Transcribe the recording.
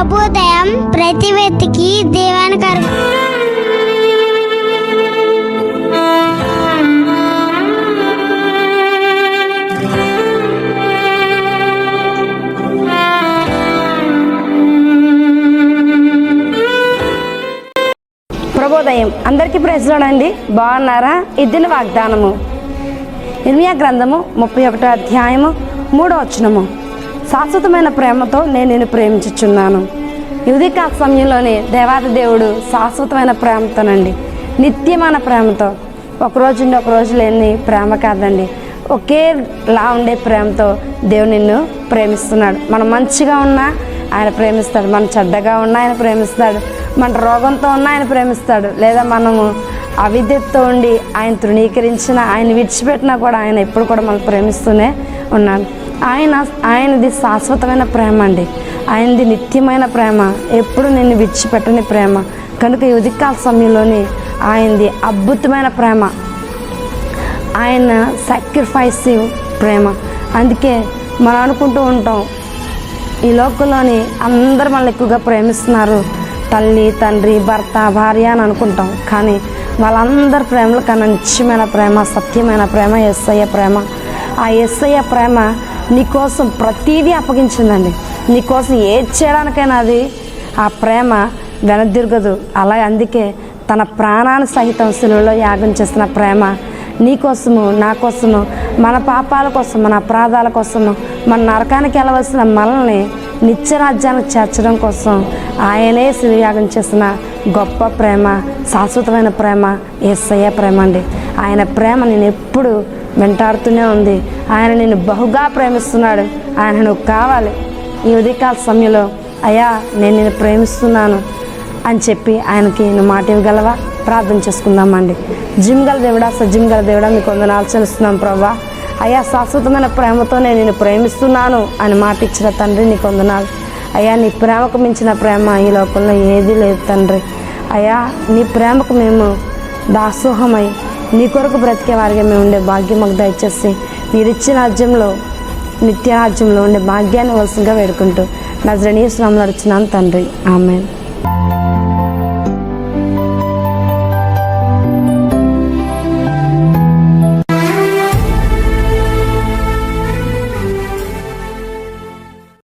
అబోదయం ప్రతి వ్యక్తికి దేవానికి అర్ప ప్రభోదయం అందరికీ ప్రజలండి బాగున్నారా? ఇద్దిన వాగ్దానము. ఇర్మియా గ్రంథము ముప్పై ఒకటో అధ్యాయము మూడో వచనము. శాశ్వతమైన ప్రేమతో నేను నేను ప్రేమించుచున్నాను. యువతికాల సమయంలోనే దేవాది దేవుడు శాశ్వతమైన ప్రేమతోనండి. నిత్యమైన ప్రేమతో. ఒక రోజు ఉండి ఒకరోజు లేని ప్రేమ కాదండి. ఒకేలా ఉండే ప్రేమతో దేవుడు నిన్ను ప్రేమిస్తున్నాడు. మనం మంచిగా ఉన్నా ఆయన ప్రేమిస్తాడు. మనం చెడ్డగా ఉన్నా ఆయన ప్రేమిస్తాడు. మన రోగంతో ఉన్నా ఆయన ప్రేమిస్తాడు. లేదా మనము అవిద్యతో ఉండి ఆయన తృణీకరించిన ఆయన విడిచిపెట్టినా కూడా ఆయన ఎప్పుడు కూడా మనం ప్రేమిస్తూనే ఉన్నాను ఆయన ఆయనది శాశ్వతమైన ప్రేమ అండి ఆయనది నిత్యమైన ప్రేమ. ఎప్పుడు నిన్ను విడిచిపెట్టని ప్రేమ. కనుక ఈ ఉదికాల సమయంలోని ఆయనది అద్భుతమైన ప్రేమ. ఆయన సాక్రిఫైసివ్ ప్రేమ. అందుకే మనం అనుకుంటూ ఉంటాం ఈ లోకంలోని అందరు మనల్ని ఎక్కువగా ప్రేమిస్తున్నారు. తల్లి తండ్రి భర్త భార్య అని అనుకుంటాం. కానీ వాళ్ళందరి ప్రేమల కన్నా నిత్యమైన ప్రేమ సత్యమైన ప్రేమ ఎస్ఐ ప్రేమ. ఆ ఎస్ఐ ప్రేమ నీకోసం ప్రతీదీ అప్పగించిందండి. నీకోసం ఏది చేయడానికైనా అది ఆ ప్రేమ వెనదిరగదు అలా అందుకే తన ప్రాణాన్ని సహితం సులువులో యాగం చేసిన ప్రేమ నీ కోసము నా కోసము మన పాపాల కోసం మన అపరాధాల కోసము మన నరకానికి వెళ్ళవలసిన మనల్ని నిత్యరాజ్యానికి చేర్చడం కోసం ఆయనే శివయాగం చేసిన గొప్ప ప్రేమ శాశ్వతమైన ప్రేమ ఏసయ్య ప్రేమ అండి. ఆయన ప్రేమ నేను ఎప్పుడు వెంటాడుతూనే ఉంది. ఆయన నేను బహుగా ప్రేమిస్తున్నాడు. ఆయన నువ్వు కావాలి. ఈ ఉదయకాల సమయంలో అయ్యా నేను నేను ప్రేమిస్తున్నాను అని చెప్పి ఆయనకి నువ్వు మాట ఇవ్వగలవా? ప్రార్థన చేసుకుందామండి. జిమ్ గల దేవుడా సజిమ్ గల దేవుడా మీకు వందనాలు చెల్లిస్తున్నాం ప్రభా అయ్యా శాశ్వతమైన ప్రేమతో నేను నేను ప్రేమిస్తున్నాను అని మాట ఇచ్చిన తండ్రి నీకు వందనాలు. అయ్యా నీ ప్రేమకు మించిన ప్రేమ ఈ లోకంలో ఏదీ లేదు తండ్రి. అయ్యా నీ ప్రేమకు మేము దాసోహమై నీ కొరకు బ్రతికే వారిగా మేము ఉండే భాగ్యం మాకు దయచేసి. మీరు ఇచ్చిన రాజ్యంలో నిత్య రాజ్యంలో ఉండే భాగ్యాన్ని వలసగా వేడుకుంటూ. నజరణీయ శ్రమలు నడుచున్నాను తండ్రి. ఆమె